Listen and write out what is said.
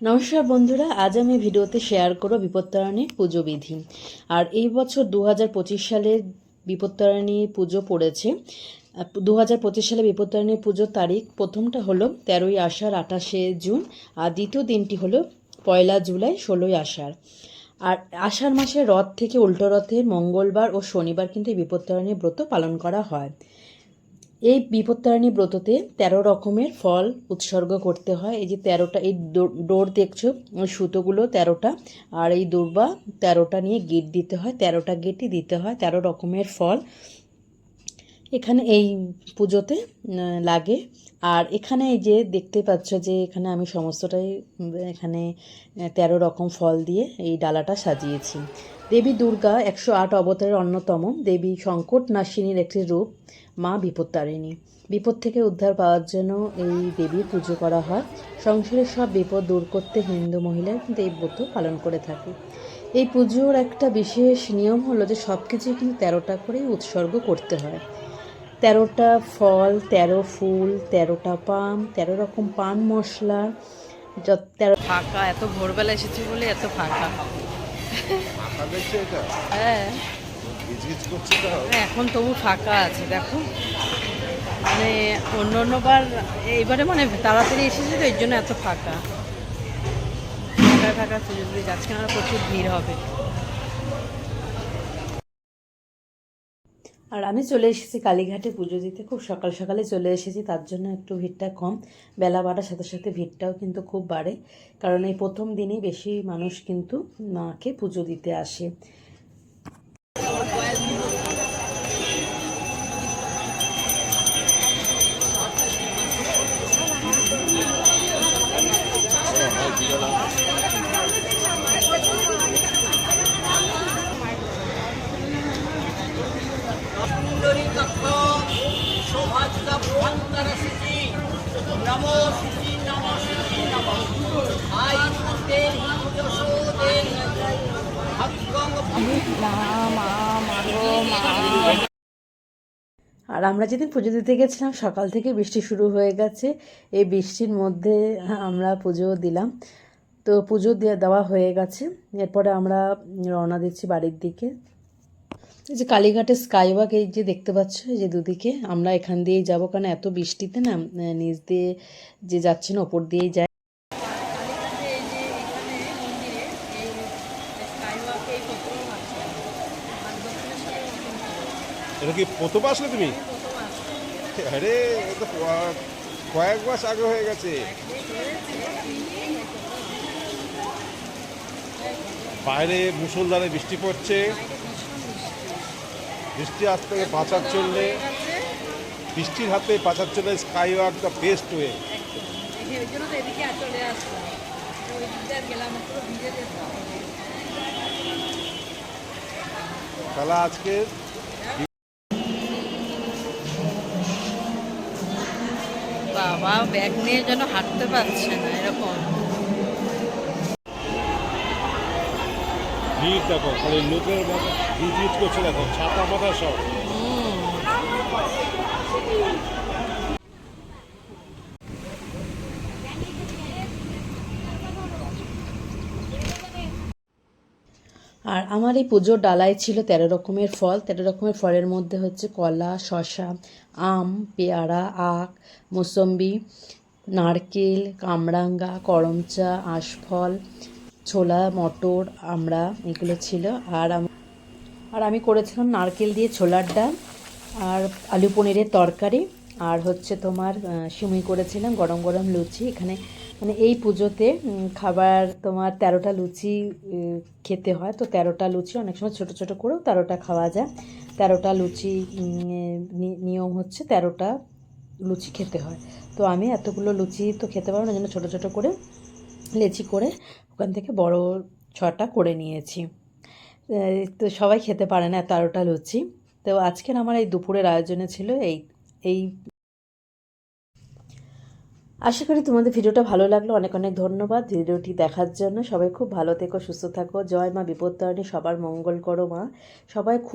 নমস্কার বন্ধুরা, আজ আমি ভিডিওতে শেয়ার করব বিপত্তারিণী পুজো বিধি। আর এই বছর দু সালের বিপত্তারিণী পুজো পড়েছে। দু হাজার পঁচিশ সালে বিপত্তারণী পুজোর তারিখ প্রথমটা হলো তেরোই আষাঢ় আঠাশে জুন, আর দ্বিতীয় দিনটি হলো পয়লা জুলাই ষোলোই আষাঢ়। আর আষাঢ় মাসের রথ থেকে উল্টো রথের মঙ্গলবার ও শনিবার কিন্তু এই বিপত্তারণী ব্রত পালন করা হয়। এই বিপত্তারিণী ব্রততে তেরো রকমের ফল উৎসর্গ করতে হয়। এই যে তেরোটা, এই ডোর দেখছ সুতোগুলো তেরোটা, আর এই দুর্বা তেরোটা নিয়ে গিট দিতে হয়, তেরোটা গেটই দিতে হয়, তেরো রকমের ফল। এখানে এই পুজোতে লাগে। আর এখানে এই যে দেখতে পাচ্ছ যে এখানে আমি সমস্তটাই এখানে তেরো রকম ফল দিয়ে এই ডালাটা সাজিয়েছি। দেবী দুর্গা একশো আট অবতারের অন্যতম। দেবী সংকট নাশিনীর একটি রূপ, মা বিপত্তারিণী। বিপদ থেকে উদ্ধার পাওয়ার জন্য এই দেবীর পুজো করা হয়। সংসারের সব বিপদ দূর করতে হিন্দু মহিলা কিন্তু এই ব্রত পালন করে থাকে। এই পুজোর একটা বিশেষ নিয়ম হলো যে সব কিছুই কিন্তু তেরোটা করেই উৎসর্গ করতে হয়। তেরোটা ফল, তেরো ফুল, তেরোটা পাম, তেরো রকম পান মশলা তেরো ফাঁকা, এত ভোরবেলা এসেছি বলে এত ফাঁকা। হ্যাঁ। এখন তবু ফাঁকা আছে, দেখো। মানে অন্য অন্যবার এইবারে মানে তাড়াতাড়ি এসেছে তো, এর জন্য এত ফাঁকা। ফাঁকা ফাঁকা সুযোগ দিয়ে যাচ্ছে না প্রচুর ভিড় হবে। আর আমি চলে এসেছি কালীঘাটে পুজো দিতে। খুব সকাল সকালে চলে এসেছি, তার জন্য একটু ভিড়টা কম। বেলা বাড়ার সাথে সাথে ভিড়টাও কিন্তু খুব বাড়ে। কারণ এই প্রথম দিনেই বেশি মানুষ কিন্তু মাকে পুজো দিতে আসে। দেন ভাগ্যং আর আমরা যেদিন পুজো দিতে গেছিলাম, সকাল থেকে বৃষ্টি শুরু হয়ে গেছে। এই বৃষ্টির মধ্যে আমরা পুজো দিলাম। তো পুজো দেওয়া হয়ে গেছে। এরপরে আমরা রওনা দিচ্ছি বাড়ির দিকে। এই যে কালীঘাটের স্কাই ওয়াক এই যে দেখতে পাচ্ছ, এই যে দুদিকে, আমরা এখান দিয়েই যাব কারণ এত বৃষ্টিতে না নিচ দিয়ে যে যাচ্ছে না ওপর দিয়েই যায়। এটা কি প্রথম আসলে তুমি? আরে কয়েক মাস আগে হয়ে গেছে। বাইরে মুসলধারে বৃষ্টি পড়ছে। বৃষ্টি হাত থেকে বাঁচার চললে বৃষ্টির হাতে বাঁচার চললে sky walk the best way জন্য তাহলে আজকে বাবা, ব্যাগ নিয়ে যেন হাঁটতে পারছে না, এরকম। ভিড় দেখো, খালি লোকের ভিজিট করছে দেখো, ছাতা মাথা সব। আর আমার এই পুজোর ডালায় ছিল তেরো রকমের ফল। তেরো রকমের ফলের মধ্যে হচ্ছে কলা, শসা, আম, পেয়ারা, আখ, মোসম্বি, নারকেল, কামরাঙ্গা, করমচা, আশফল ছোলা, মটর, আমড়া এগুলো ছিল। আর আর আমি করেছিলাম নারকেল দিয়ে ছোলার ডাল আর আলু পনিরের তরকারি। আর হচ্ছে তোমার সিমুই করেছিলাম গরম গরম লুচি। এখানে মানে এই পুজোতে খাবার তোমার তেরোটা লুচি খেতে হয়। তো তেরোটা লুচি, অনেক সময় ছোটো ছোটো করেও তেরোটা খাওয়া যায়। তেরোটা লুচি নিয়ম হচ্ছে তেরোটা লুচি খেতে হয়। তো আমি এতগুলো লুচি তো খেতে পারব না জন্য ছোটো ছোটো করে লেচি করে ওখান থেকে বড় ছটা করে নিয়েছি। তো সবাই খেতে পারে না তেরোটা লুচি। তো আজকের আমার এই দুপুরের আয়োজনে ছিল এই এই। আশা করি তোমাদের ভিডিওটা ভালো লাগল, অনেক অনেক ধন্যবাদ ভিডিওটি দেখার জন্য। সবাই খুব ভালো থেকো, সুস্থ থাকো। জয় মা বিপত্তারিণী, সবার মঙ্গল করো মা। সবাই